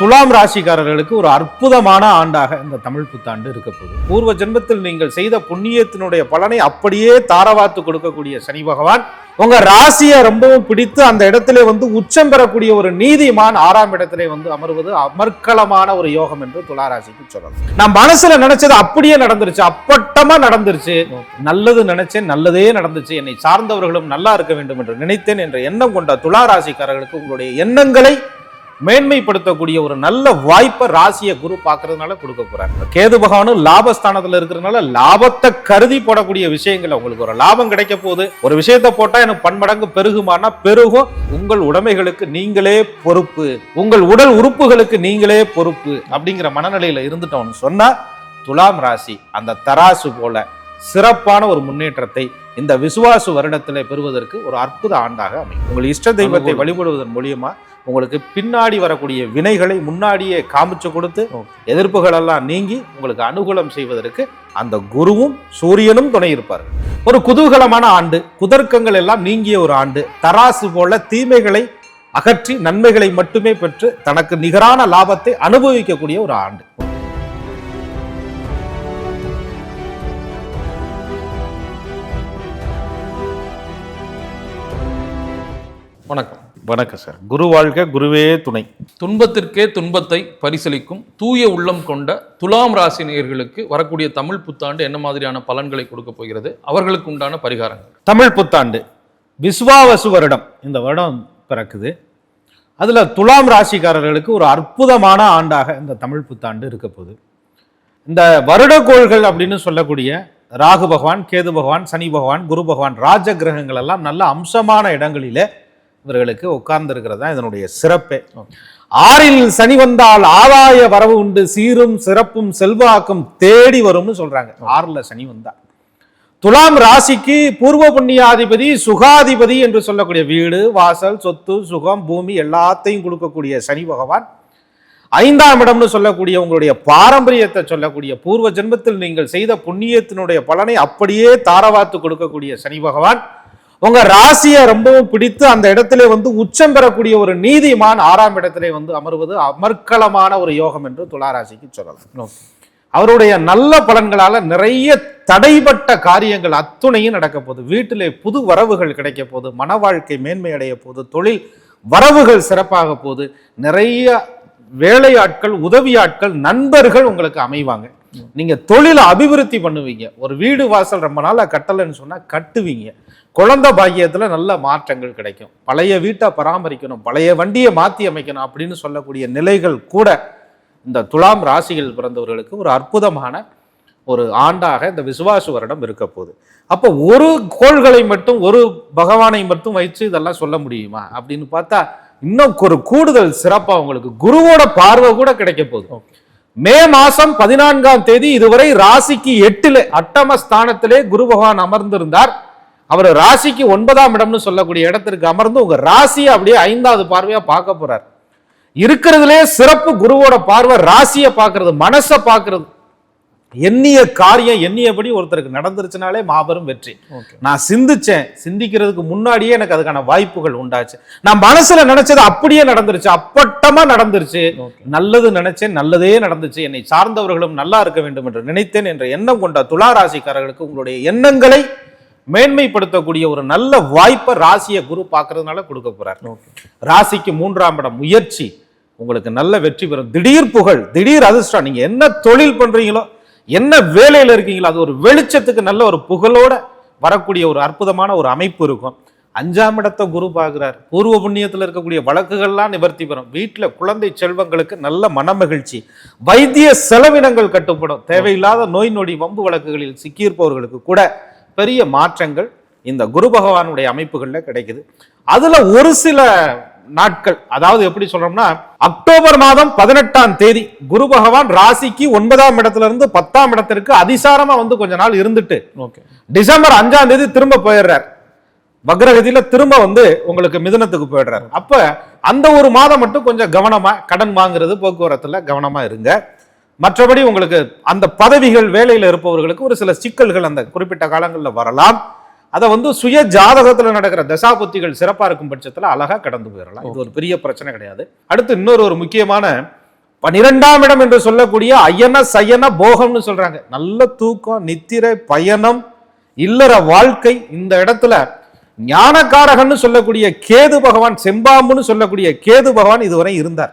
துலாம் ராசிக்காரர்களுக்கு ஒரு அற்புதமான ஆண்டாக இந்த தமிழ் புத்தாண்டு இருக்க போகுது. பூர்வ ஜென்மத்தில் நீங்கள் செய்த புண்ணியத்தினுடைய பலனை அப்படியே தாரவாத்து கொடுக்கக்கூடிய சனி பகவான் உங்க ராசியை ரொம்பவும் பிடித்து அந்த இடத்திலே வந்து உச்சம் பெறக்கூடிய ஒரு நீதிமான் ஆறாம் இடத்திலே வந்து அமர்வது அமர்க்கலமான ஒரு யோகம் என்று துலா ராசிக்கு சொல்லலாம். நான் மனசுல நினைச்சது அப்படியே நடந்துருச்சு அப்பட்டமா நடந்துருச்சு. நல்லது நினைச்சேன் நல்லதே நடந்துச்சு. என்னை சார்ந்தவர்களும் நல்லா இருக்க வேண்டும் என்று நினைத்தேன் என்ற எண்ணம் கொண்ட துலா ராசிக்காரர்களுக்கு உங்களுடைய எண்ணங்களை மேன்மைப்படுத்தக்கூடிய ஒரு நல்ல வாய்ப்பை ராசியை குரு பார்க்கறதுனால கொடுக்க போறாங்க கேது பகவானும் லாபஸ்தானத்துல இருக்கிறதுனால லாபத்தை கருதி போடக்கூடிய விஷயங்கள் உங்களுக்கு ஒரு லாபம் கிடைக்க போகுது. ஒரு விஷயத்தை போட்டா எனக்கு பன்மடங்கு பெருகுமானா பெருகும். உங்கள் உடைமைகளுக்கு நீங்களே பொறுப்பு. உங்கள் உடல் உறுப்புகளுக்கு நீங்களே பொறுப்பு. அப்படிங்கிற மனநிலையில இருந்துட்டோம்னு சொன்னா துலாம் ராசி அந்த தராசு போல சிறப்பான ஒரு முன்னேற்றத்தை இந்த விசுவாசு வருடத்திலே பெறுவதற்கு ஒரு அற்புத ஆண்டாக அமையும். உங்கள் இஷ்ட தெய்வத்தை வழிபடுவதன் மூலியமா உங்களுக்கு பின்னாடி வரக்கூடிய வினைகளை முன்னாடியே காமிச்சு கொடுத்து எதிர்ப்புகள் எல்லாம் நீங்கி உங்களுக்கு அனுகூலம் செய்வதற்கு அந்த குருவும் சூரியனும் துணை இருப்பார். ஒரு குதூகலமான ஆண்டு குதர்க்கங்கள் எல்லாம் நீங்கிய ஒரு ஆண்டு தராசு போல தீமைகளை அகற்றி நன்மைகளை மட்டுமே பெற்று தனக்கு நிகரான லாபத்தை அனுபவிக்கக்கூடிய ஒரு ஆண்டு. வணக்கம். வணக்கம் சார். குரு வாழ்க குருவே துணை. துன்பத்திற்கே துன்பத்தை பரிசளிக்கும் தூய உள்ளம் கொண்ட துலாம் ராசி நேயர்களுக்கு வரக்கூடிய தமிழ் புத்தாண்டு என்ன மாதிரியான பலன்களை கொடுக்க போகிறது? அவர்களுக்கு உண்டான பரிகாரங்கள். தமிழ் புத்தாண்டு. விஸ்வாவசு வருடம். இந்த வருடம் பிறக்குது. அதுல துலாம் ராசிக்காரர்களுக்கு ஒரு அற்புதமான ஆண்டாக இந்த தமிழ் புத்தாண்டு இருக்க போகுது. இந்த வருடக்கோள்கள் அப்படின்னு சொல்லக்கூடிய ராகு பகவான் கேது பகவான் சனி பகவான் குரு பகவான் ராஜ கிரகங்கள் எல்லாம் நல்ல அம்சமான இடங்களிலே இவர்களுக்கு உட்கார்ந்து இருக்கிறது தான் இதனுடைய சிறப்பே. ஆறில் சனி வந்தால் ஆதாய வரவு உண்டு. சீரும் சிறப்பும் செல்வாக்கும் தேடி வரும்னு சொல்றாங்க. ஆறுல சனி வந்தா துலாம் ராசிக்கு பூர்வ புண்ணியாதிபதி சுகாதிபதி என்று சொல்லக்கூடிய வீடு வாசல் சொத்து சுகம் பூமி எல்லாத்தையும் கொடுக்கக்கூடிய சனி பகவான். ஐந்தாம் இடம்னு சொல்லக்கூடிய உங்களுடைய பாரம்பரியத்தை சொல்லக்கூடிய பூர்வ ஜென்மத்தில் நீங்கள் செய்த புண்ணியத்தினுடைய பலனை அப்படியே தாரவாத்து கொடுக்கக்கூடிய சனி பகவான். உங்க ராசியை ரொம்பவும் பிடித்து அந்த இடத்திலே வந்து உச்சம் பெறக்கூடிய ஒரு நீதிமான் ஆறாம் இடத்திலே வந்து அமர்வது அமர்க்கலமான ஒரு யோகம் என்று துளாராசிக்கு சொல்லலாம். அவருடைய நல்ல பலன்களால நிறைய தடைப்பட்ட காரியங்கள் அத்துணையும் நடக்க போகுது. வீட்டிலே புது வரவுகள் கிடைக்க போகுது. மன வாழ்க்கை மேன்மை அடைய போகுது. தொழில் வரவுகள் சிறப்பாக போகுது. நிறைய வேலையாட்கள் உதவியாட்கள் நண்பர்கள் உங்களுக்கு அமைவாங்க. நீங்க தொழிலை அபிவிருத்தி பண்ணுவீங்க. ஒரு வீடு வாசல் ரொம்ப நாள் கட்டலைன்னு சொன்னா கட்டுவீங்க. குழந்தை பாக்கியத்துல நல்ல மாற்றங்கள் கிடைக்கும். பழைய வீட்டை பராமரிக்கணும். பழைய வண்டியை மாத்தி அமைக்கணும் அப்படின்னு சொல்லக்கூடிய நிலைகள் கூட இந்த துலாம் ராசியில் பிறந்தவர்களுக்கு ஒரு அற்புதமான ஒரு ஆண்டாக இந்த விசுவாசு வருடம் இருக்க போகுது. அப்போ ஒரு கோள்களை மட்டும் ஒரு பகவானை மட்டும் வைத்து இதெல்லாம் சொல்ல முடியுமா? அப்படின்னு பார்த்தா இன்னும் ஒரு கூடுதல் சிறப்பாக உங்களுக்கு குருவோட பார்வை கூட கிடைக்க போகுது. மே மாசம் பதினான்காம் தேதி இதுவரை ராசிக்கு எட்டுல அட்டம ஸ்தானத்திலே குரு பகவான் அமர்ந்திருந்தார். அவர் ராசிக்கு ஒன்பதாம் இடம்னு சொல்லக்கூடிய இடத்திற்கு அமர்ந்து உங்க ராசியை அப்படியே ஐந்தாவது பார்வையா பார்க்க போறார். இருக்கிறதுலே சிறப்பு குருவோட பார்வை ராசியை பார்க்கறது மனசை பார்க்கறது. எண்ணிய காரியம் எண்ணியபடி ஒருத்தருக்கு நடந்துருச்சுனாலே மாபெரும் வெற்றி. நான் சிந்திச்சேன். சிந்திக்கிறதுக்கு முன்னாடியே எனக்கு அதுக்கான வாய்ப்புகள் உண்டாச்சு. நான் மனசுல நினைச்சது அப்படியே நடந்துருச்சு. அப்பட்டமா நடந்துருச்சு. நல்லது நினைச்சேன். நல்லதே நடந்துச்சு. என்னை சார்ந்தவர்களும் நல்லா இருக்க வேண்டும் என்று நினைத்தேன் என்ற எண்ணம் கொண்ட துலா ராசிக்காரர்களுக்கு உங்களுடைய எண்ணங்களை மேன்மைப்படுத்தக்கூடிய ஒரு நல்ல வாய்ப்பை ராசியை குரு பார்க்கறதுனால கொடுக்க போறார். ராசிக்கு மூன்றாம் இடம் முயற்சி. உங்களுக்கு நல்ல வெற்றி பெறும். திடீர் புகழ் திடீர் அதிர்ஷ்டம். நீங்க என்ன தொழில் பண்றீங்களோ என்ன வேலையில் இருக்கீங்களோ அது ஒரு வெளிச்சத்துக்கு நல்ல ஒரு புகழோட வரக்கூடிய ஒரு அற்புதமான ஒரு அமைப்பு இருக்கும். அஞ்சாம் இடத்தை குரு பார்க்கிறார். பூர்வ புண்ணியத்தில் இருக்கக்கூடிய வழக்குகள்லாம் நிவர்த்தி பெறும். வீட்டில் குழந்தை செல்வங்களுக்கு நல்ல மனமகிழ்ச்சி வைத்திய செலவினங்கள் கட்டுப்படும். தேவையில்லாத நோய் நொடி வம்பு வழக்குகளில் சிக்கியிருப்பவர்களுக்கு கூட பெரிய மாற்றங்கள் இந்த குரு பகவானுடைய அமைப்புகளில் கிடைக்குது. அதில் ஒரு சில நாட்கள். அதாவது எப்படி சொல்றோம்னா அக்டோபர் மாதம் பதினெட்டாம் தேதி குரு பகவான் ராசிக்கு ஒன்பதாம் இடத்துல இருந்து பத்தாம் இடத்திற்கு அதிசாரமா வந்து கொஞ்ச நாள் இருந்துட்டு டிசம்பர் அஞ்சாம் தேதி திரும்ப போயிடுறார். வக்ரகதியில திரும்ப வந்து உங்களுக்கு மிதுனத்துக்கு போயிடுறாரு. அப்ப அந்த ஒரு மாதம் மட்டும் கொஞ்சம் கவனமா கடன் வாங்குறது போக்குவரத்துல கவனமா இருங்க. மற்றபடி உங்களுக்கு அந்த பதவிகள் வேலையில இருப்பவர்களுக்கு ஒரு சில சிக்கல்கள் அந்த குறிப்பிட்ட காலங்களில் வரலாம். அதை வந்து சுய ஜாதகத்துல நடக்கிற தசாபுத்திகள் சிறப்பா இருக்கும் பட்சத்துல அழகா கடந்து போயிடலாம். இது ஒரு பெரிய பிரச்சனை கிடையாது. அடுத்து இன்னொரு ஒரு முக்கியமான பனிரெண்டாம் இடம் என்று சொல்லக்கூடிய அயன சயன போகம்னு சொல்றாங்க. நல்ல தூக்கம் நித்திரை பயணம் இல்லற வாழ்க்கை இந்த இடத்துல ஞானக்காரகன்னு சொல்லக்கூடிய கேது பகவான் செம்பாம்புன்னு சொல்லக்கூடிய கேது பகவான் இதுவரை இருந்தார்.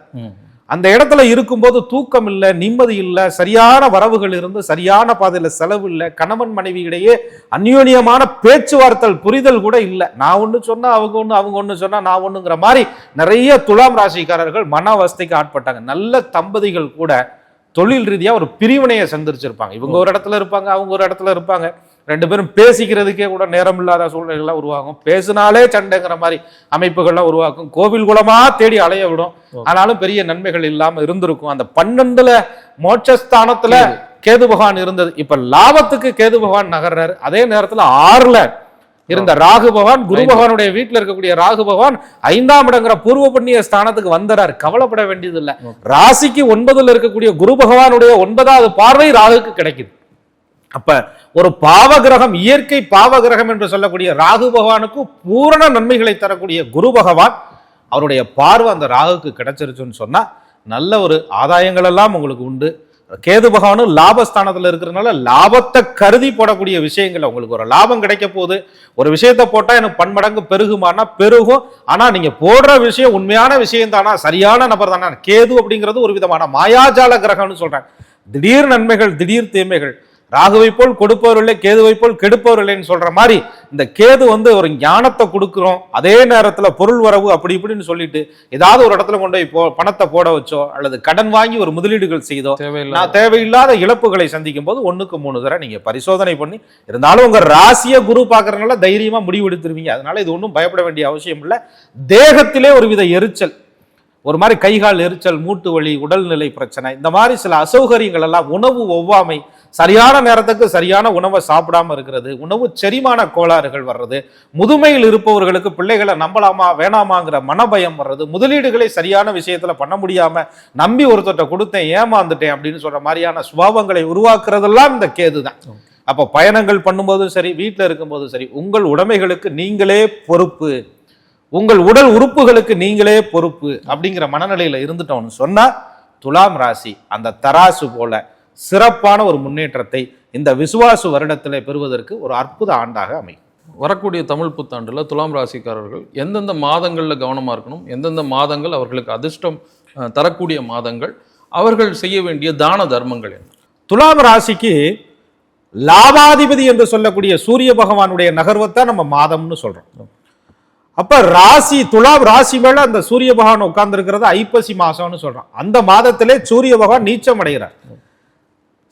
அந்த இடத்துல இருக்கும்போது தூக்கம் இல்லை நிம்மதி இல்லை சரியான வரவுகள் இருந்து சரியான பாதையில செலவு இல்லை கணவன் மனைவி இடையே அந்யோன்யமான பேச்சுவார்த்தல் புரிதல் கூட இல்லை. நான் ஒண்ணு சொன்னா அவங்க ஒண்ணு அவங்க ஒண்ணு சொன்னா நான் ஒண்ணுங்கிற மாதிரி நிறைய துலாம் ராசிக்காரர்கள் மன அவஸ்தைக்கு ஆட்பட்டாங்க. நல்ல தம்பதிகள் கூட தொழில் ரீதியா ஒரு பிரிவினையை சந்திச்சிருப்பாங்க. இவங்க ஒரு இடத்துல இருப்பாங்க அவங்க ஒரு இடத்துல இருப்பாங்க. ரெண்டு பேரும் பேசிக்கிறதுக்கே கூட நேரம் இல்லாத சூழ்நிலைகள்லாம் உருவாகும். பேசினாலே சண்டைங்கிற மாதிரி அமைப்புகள்லாம் உருவாக்கும். கோவில் குலமா தேடி அலைய விடும். ஆனாலும் பெரிய நன்மைகள் இல்லாம இருந்திருக்கும். அந்த பன்னெண்டுல மோட்சஸ்தானத்துல கேது பகவான் இருந்தது. இப்ப லாபத்துக்கு கேது பகவான் நகர்றாரு. அதே நேரத்துல ஆறுல இருந்த ராகு பகவான் குரு பகவானுடைய வீட்டுல இருக்கக்கூடிய ராகு பகவான் ஐந்தாம் இடங்கிற பூர்வ புண்ணிய ஸ்தானத்துக்கு வந்துறாரு. கவலைப்பட வேண்டியது இல்ல ராசிக்கு ஒன்பதுல இருக்கக்கூடிய குரு பகவானுடைய ஒன்பதாவது பார்வை ராகுக்கு கிடைக்குது. அப்ப ஒரு பாவகிரகம் இயற்கை பாவகிரகம் என்று சொல்லக்கூடிய ராகு பகவானுக்கு பூரண நன்மைகளை தரக்கூடிய குரு பகவான் அவருடைய பார்வை அந்த ராகுக்கு கிடைச்சிருச்சுன்னு சொன்னா நல்ல ஒரு ஆதாயங்கள் எல்லாம் உங்களுக்கு உண்டு. கேது பகவானும் லாபஸ்தானத்தில் இருக்கிறதுனால லாபத்தை கருதி போடக்கூடிய விஷயங்கள் உங்களுக்கு ஒரு லாபம் கிடைக்க போகுது. ஒரு விஷயத்தை போட்டால் எனக்கு பன்மடங்கு பெருகுமானா பெருகும். ஆனால் நீங்கள் போடுற விஷயம் உண்மையான விஷயம் தானா சரியான நபர் தானா? கேது அப்படிங்கிறது ஒரு விதமான மாயாஜால கிரகம்னு சொல்கிறாங்க திடீர் நன்மைகள் திடீர் தீமைகள். ராகுவை போல் கொடுப்பவர் இல்லை கேதுவை போல் கெடுப்பவர் இல்லைன்னு சொல்ற மாதிரி இந்த கேது வந்து ஒரு ஞானத்தை கொடுக்குறோம். அதே நேரத்துல பொருள் வரவு அப்படி இப்படின்னு சொல்லிட்டு ஏதாவது ஒரு இடத்துல கொண்டு போய் போ பணத்தை போட வச்சோ அல்லது கடன் வாங்கி ஒரு முதலீடுகள் செய்தோ நான் தேவையில்லாத இழப்புகளை சந்திக்கும் போது ஒண்ணுக்கு மூணு தடவை நீங்க பரிசோதனை பண்ணி இருந்தாலும் உங்க ராசிய குரு பார்க்கறதுனால தைரியமா முடிவு எடுத்துருவீங்க. அதனால இது ஒன்றும் பயப்பட வேண்டிய அவசியம் இல்லை. தேகத்திலே ஒரு வித எரிச்சல். ஒரு மாதிரி கைகால் எரிச்சல் மூட்டு வலி உடல்நிலை பிரச்சனை இந்த மாதிரி சில அசௌகரியங்கள் எல்லாம் உணவு ஒவ்வாமை சரியான நேரத்துக்கு சரியான உணவை சாப்பிடாம இருக்கிறது உணவு செரிமான கோளாறுகள் வர்றது முதுமையில் இருப்பவர்களுக்கு பிள்ளைகளை நம்பலாமா வேணாமாங்கிற மனபயம் வர்றது முதலீடுகளை சரியான விஷயத்துல பண்ண முடியாம நம்பி ஒருத்தர்கிட்ட கொடுத்தேன் ஏமாந்துட்டேன் அப்படின்னு சொல்ற மாதிரியான சுபாவங்களை உருவாக்குறதெல்லாம் இந்த கேது தான் அப்போ பயணங்கள் பண்ணும்போதும் சரி வீட்டில் இருக்கும்போதும் சரி உங்கள் உடைமைகளுக்கு நீங்களே பொறுப்பு. உங்கள் உடல் உறுப்புகளுக்கு நீங்களே பொறுப்பு அப்படிங்கிற மனநிலையில் இருந்துட்டோம்னு சொன்னால் துலாம் ராசி அந்த தராசு போல சிறப்பான ஒரு முன்னேற்றத்தை இந்த விசுவாசு வருடத்திலே பெறுவதற்கு ஒரு அற்புத ஆண்டாக அமையும். வரக்கூடிய தமிழ் புத்தாண்டுல துலாம் ராசிக்காரர்கள் எந்தெந்த மாதங்கள்ல கவனமா இருக்கணும் எந்தெந்த மாதங்கள் அவர்களுக்கு அதிர்ஷ்டம் தரக்கூடிய மாதங்கள் அவர்கள் செய்ய வேண்டிய தான தர்மங்கள் என்ன? துலாம் ராசிக்கு லாபாதிபதி என்று சொல்லக்கூடிய சூரிய பகவானுடைய நகர்வைத்தான் நம்ம மாதம்னு சொல்றோம். அப்ப ராசி துலாம் ராசி மேல அந்த சூரிய பகவான் உட்கார்ந்து இருக்கிறது ஐப்பசி மாசம்னு சொல்றோம் அந்த மாதத்திலே சூரிய பகவான் நீச்சம் அடைகிறார்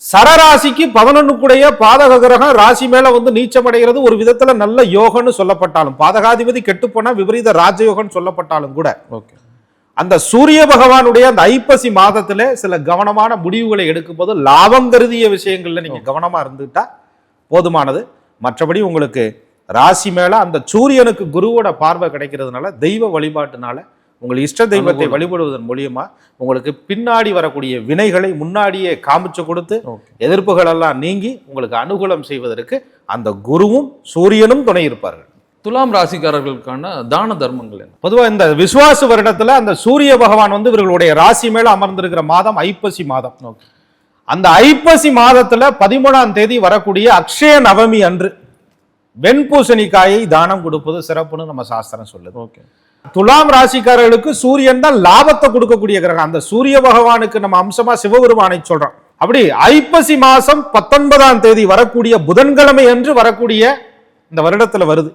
சரராசிக்கு பதினொன்னுக்குடைய பாதக கிரகம் ராசி மேல வந்து நீச்சம் அடைகிறது ஒரு விதத்துல நல்ல யோகம்னு சொல்லப்பட்டாலும் பாதகாதிபதி கெட்டுப்போனா விபரீத ராஜயோகம்னு சொல்லப்பட்டாலும் கூட ஓகே. அந்த சூரிய பகவானுடைய அந்த ஐப்பசி மாதத்துல சில கவனமான முடிவுகளை எடுக்கும் போது லாபம் கருதிய விஷயங்கள்ல நீங்க கவனமா இருந்துட்டா போதுமானது. மற்றபடி உங்களுக்கு ராசி மேல அந்த சூரியனுக்கு குருவோட பார்வை கிடைக்கிறதுனால தெய்வ வழிபாட்டுனால உங்கள் இஷ்ட தெய்வத்தை. வழிபடுவதன் மூலியமா உங்களுக்கு பின்னாடி வரக்கூடிய வினைகளை முன்னாடியே காமிச்சு கொடுத்து ஓகே. எதிர்ப்புகள் எல்லாம் நீங்கி உங்களுக்கு அனுகூலம் செய்வதற்கு அந்த குருவும் சூரியனும் துணை இருப்பார்கள் துலாம் ராசிக்காரர்களுக்கான தான தர்மங்கள் என்ன? பொதுவா இந்த விசுவாச வருடத்துல அந்த சூரிய பகவான் வந்து இவர்களுடைய ராசி மேல அமர்ந்திருக்கிற மாதம் ஐப்பசி மாதம். அந்த ஐப்பசி மாதத்துல பதிமூணாம் தேதி வரக்கூடிய அக்ஷய நவமி அன்று வெண்பூசணிக்காயை தானம் கொடுப்பது சிறப்புன்னு நம்ம சாஸ்திரம் சொல்லுது. ஓகே. துலாம் ராசிக்காரர்களுக்கு சூரியன் தான் லாபத்தை கொடுக்கக்கூடிய கிரகம். அந்த சூரிய பகவானுக்கு நம்ம அம்சமா சிவபெருமானை சொல்றோம். அப்படி ஐப்பசி மாசம் பத்தொன்பதாம் தேதி வரக்கூடிய புதன்கிழமை அன்று வரக்கூடிய இந்த வருடத்துல வருது.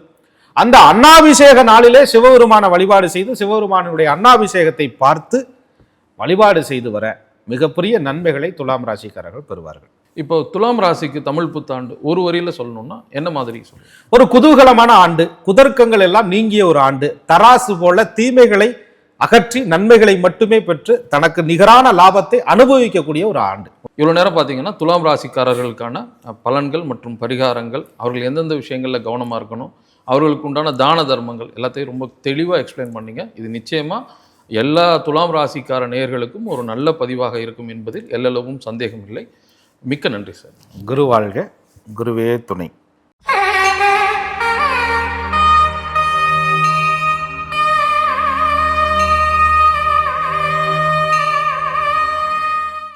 அந்த அண்ணாபிஷேக நாளிலே சிவபெருமான வழிபாடு செய்து சிவபெருமானுடைய அண்ணாபிஷேகத்தை பார்த்து வழிபாடு செய்து வர மிகப்பெரிய நன்மைகளை துலாம் ராசிக்காரர்கள் பெறுவார்கள். இப்போ துலாம் ராசிக்கு தமிழ் புத்தாண்டு ஒரு வரியில சொல்லணும்னா என்ன மாதிரி சொல்லணும் ஒரு குதூகலமான ஆண்டு குதர்க்கங்கள் எல்லாம் நீங்கிய ஒரு ஆண்டு தராசு போல தீமைகளை அகற்றி நன்மைகளை மட்டுமே பெற்று தனக்கு நிகரான லாபத்தை அனுபவிக்கக்கூடிய ஒரு ஆண்டு. இவ்வளோ நேரம் பார்த்தீங்கன்னா துலாம் ராசிக்காரர்களுக்கான பலன்கள் மற்றும் பரிகாரங்கள் அவர்கள் எந்தெந்த விஷயங்களில் கவனமாக இருக்கணும் அவர்களுக்கு உண்டான தான தர்மங்கள் எல்லாத்தையும் ரொம்ப தெளிவாக எக்ஸ்பிளைன் பண்ணீங்க. இது நிச்சயமாக எல்லா துலாம் ராசிக்கார நேயர்களுக்கும் ஒரு நல்ல பதிவாக இருக்கும் என்பதில் எல்லளவும் சந்தேகம் இல்லை மிக்க நன்றி சார். குரு வாழ்க குருவே துணை.